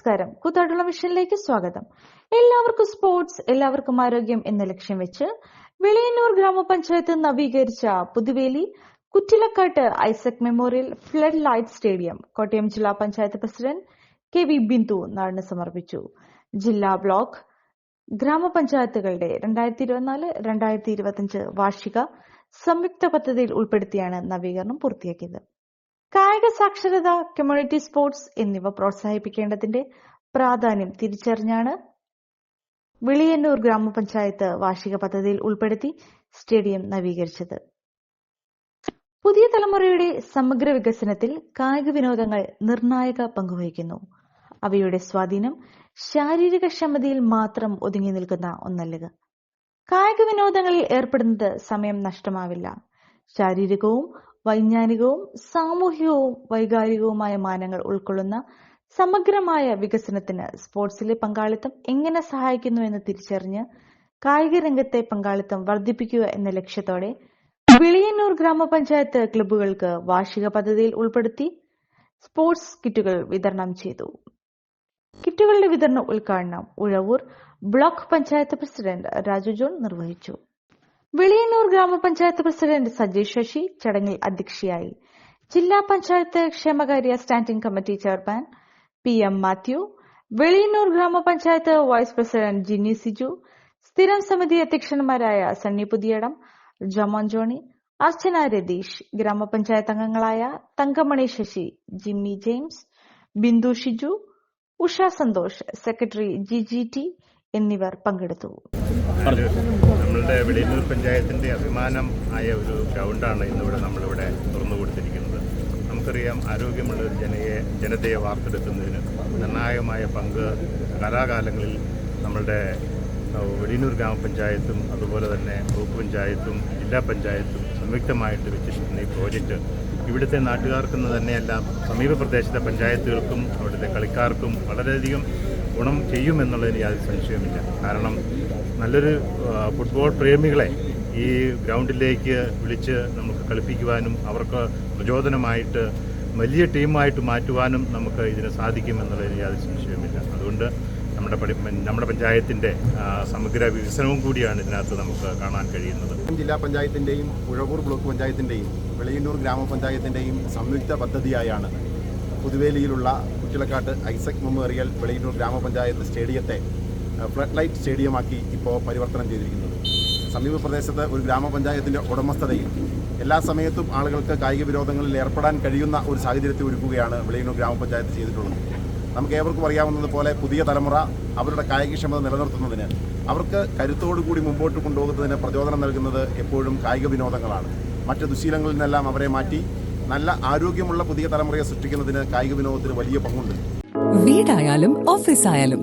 നമസ്കാരം. കൂത്താട്ടുള്ള മിഷനിലേക്ക് സ്വാഗതം. എല്ലാവർക്കും സ്പോർട്സ് എല്ലാവർക്കും ആരോഗ്യം എന്ന ലക്ഷ്യം വെച്ച് വെളിയന്നൂർ ഗ്രാമപഞ്ചായത്ത് നവീകരിച്ച Puthuveli Kuttilakkattu Isaac memorial flood light stadium Kottayam ജില്ലാ panchayat president K V Bindu നാടിന് സമർപ്പിച്ചു. ജില്ലാ ബ്ലോക്ക് ഗ്രാമപഞ്ചായത്തുകളുടെ രണ്ടായിരത്തി ഇരുപത്തിനാല് രണ്ടായിരത്തി ഇരുപത്തിയഞ്ച് വാർഷിക സംയുക്ത പദ്ധതിയിൽ ഉൾപ്പെടുത്തിയാണ് നവീകരണം പൂർത്തിയാക്കിയത്. കായിക സാക്ഷരത കമ്മ്യൂണിറ്റി സ്പോർട്സ് എന്നിവ പ്രോത്സാഹിപ്പിക്കേണ്ടതിന്റെ പ്രാധാന്യം തിരിച്ചറിഞ്ഞാണ് വിളിയന്നൂർ ഗ്രാമപഞ്ചായത്ത് വാർഷിക പദ്ധതിയിൽ ഉൾപ്പെടുത്തി സ്റ്റേഡിയം നവീകരിച്ചത്. പുതിയ തലമുറയുടെ സമഗ്ര വികസനത്തിൽ കായിക വിനോദങ്ങൾ നിർണായക പങ്കുവഹിക്കുന്നു. അവയുടെ സ്വാധീനം ശാരീരിക ക്ഷമതയിൽ മാത്രം ഒതുങ്ങി നിൽക്കുന്ന ഒന്നല്ല കായിക വിനോദങ്ങളിൽ ഏർപ്പെടുന്നത് സമയം നഷ്ടമാവില്ല. ശാരീരികവും വൈജ്ഞാനികവും സാമൂഹികവും വൈകാരികവുമായ മാനങ്ങൾ ഉൾക്കൊള്ളുന്ന സമഗ്രമായ വികസനത്തിന് സ്പോർട്സിലെ പങ്കാളിത്തം എങ്ങനെ സഹായിക്കുന്നു എന്ന് തിരിച്ചറിഞ്ഞ് കായിക രംഗത്തെ പങ്കാളിത്തം വർദ്ധിപ്പിക്കുക എന്ന ലക്ഷ്യത്തോടെ വിളിയന്നൂർ ഗ്രാമപഞ്ചായത്ത് ക്ലബ്ബുകൾക്ക് വാർഷിക പദ്ധതിയിൽ ഉൾപ്പെടുത്തി സ്പോർട്സ് കിറ്റുകൾ വിതരണം ചെയ്തു. കിറ്റുകളുടെ വിതരണ ഉദ്ഘാടനം Uzhavoor block panchayat president Raju John നിർവഹിച്ചു. വെളിയന്നൂർ ഗ്രാമപഞ്ചായത്ത് പ്രസിഡന്റ് സജീഷ് ശശി ചടങ്ങിൽ അധ്യക്ഷയായി. ജില്ലാ പഞ്ചായത്ത് ക്ഷേമകാര്യ standing committee chairman P M Mathew Veliyannoor grama panchayat vice president Jinni Siju സ്ഥിരം സമിതി അധ്യക്ഷന്മാരായ സണ്ണി പുതിയടം ജമോൻ ജോണി അർച്ചന രതീഷ് ഗ്രാമപഞ്ചായത്ത് അംഗങ്ങളായ Thankamani Sasi Jimmy James Bindu Shiju Usha Santhosh secretary G G T എന്നിവർ പങ്കെടുത്തു. നമ്മളുടെ വെളിയന്നൂർ പഞ്ചായത്തിന്റെ അഭിമാനം ആയ ഒരു ഗ്രൗണ്ടാണ് ഇന്നിവിടെ നമ്മളിവിടെ തുറന്നു കൊടുത്തിരിക്കുന്നത്. നമുക്കറിയാം ആരോഗ്യമുള്ള ഒരു ജനയെ ജനതയെ വാർത്തെടുക്കുന്നതിന് നിർണായകമായ പങ്ക് കാലാകാലങ്ങളിൽ നമ്മളുടെ വെളിയൂർ ഗ്രാമപഞ്ചായത്തും അതുപോലെ തന്നെ ബ്ലോക്ക് പഞ്ചായത്തും ജില്ലാ പഞ്ചായത്തും സംയുക്തമായിട്ട് വെച്ചിരിക്കുന്ന ഈ പ്രോജക്റ്റ് ഇവിടുത്തെ നാട്ടുകാർക്കെന്ന് തന്നെയല്ല സമീപ പ്രദേശത്തെ പഞ്ചായത്തുകൾക്കും അവിടുത്തെ കളിക്കാർക്കും വളരെയധികം ഗുണം ചെയ്യുമെന്നുള്ളതിന് യാതൊരു സംശയമില്ല കാരണം നല്ലൊരു ഫുട്ബോൾ പ്രേമികളെ ഈ ഗ്രൗണ്ടിലേക്ക് വിളിച്ച് നമുക്ക് കളിപ്പിക്കുവാനും അവർക്ക് പ്രചോദനമായിട്ട് വലിയ ടീമായിട്ട് മാറ്റുവാനും നമുക്ക് ഇതിന് സാധിക്കുമെന്നുള്ളതിന് യാതൊരു സംശയവുമില്ല. അതുകൊണ്ട് നമ്മുടെ നമ്മുടെ പഞ്ചായത്തിന്റെ സമഗ്ര വികസനവും കൂടിയാണ് ഇതിനകത്ത് നമുക്ക് കാണാൻ കഴിയുന്നത്. ജില്ലാ പഞ്ചായത്തിന്റെയും ഉഴവൂർ ബ്ലോക്ക് പഞ്ചായത്തിന്റെയും വെളിയന്നൂർ ഗ്രാമപഞ്ചായത്തിന്റെയും സംയുക്ത പദ്ധതിയായാണ് പുതുവേലിയിലുള്ള കുറ്റിലക്കാട്ട് ഐസക് മെമ്മോറിയൽ വെളിയന്നൂർ ഗ്രാമപഞ്ചായത്ത് സ്റ്റേഡിയത്തെ ഫ്ലഡ് ലൈറ്റ് സ്റ്റേഡിയമാക്കി ഇപ്പോൾ പരിവർത്തനം ചെയ്തിരിക്കുന്നത്. സമീപ പ്രദേശത്ത് ഒരു ഗ്രാമപഞ്ചായത്തിന്റെ ഉടമസ്ഥതയിൽ എല്ലാ സമയത്തും ആളുകൾക്ക് കായിക വിനോദങ്ങളിൽ ഏർപ്പെടാൻ കഴിയുന്ന ഒരു സാഹചര്യത്തെ ഒരുക്കുകയാണ് വെളിയന്നൂർ ഗ്രാമപഞ്ചായത്ത് ചെയ്തിട്ടുള്ളത്. നമുക്ക് ഏവർക്കും അറിയാവുന്നതുപോലെ പുതിയ തലമുറ അവരുടെ കായികക്ഷമത നിലനിർത്തുന്നതിന് അവർക്ക് കരുത്തോടുകൂടി മുമ്പോട്ട് കൊണ്ടുപോകുന്നതിന് പ്രചോദനം നൽകുന്നത് എപ്പോഴും കായിക വിനോദങ്ങളാണ്. മറ്റ് ദുശീലങ്ങളിൽ നിന്നെല്ലാം അവരെ മാറ്റി നല്ല ആരോഗ്യമുള്ള പുതിയ തലമുറയെ സൃഷ്ടിക്കുന്നതിന് കായിക വിനോദത്തിന് വലിയ പങ്കുണ്ട്. വീടായാലും ഓഫീസായാലും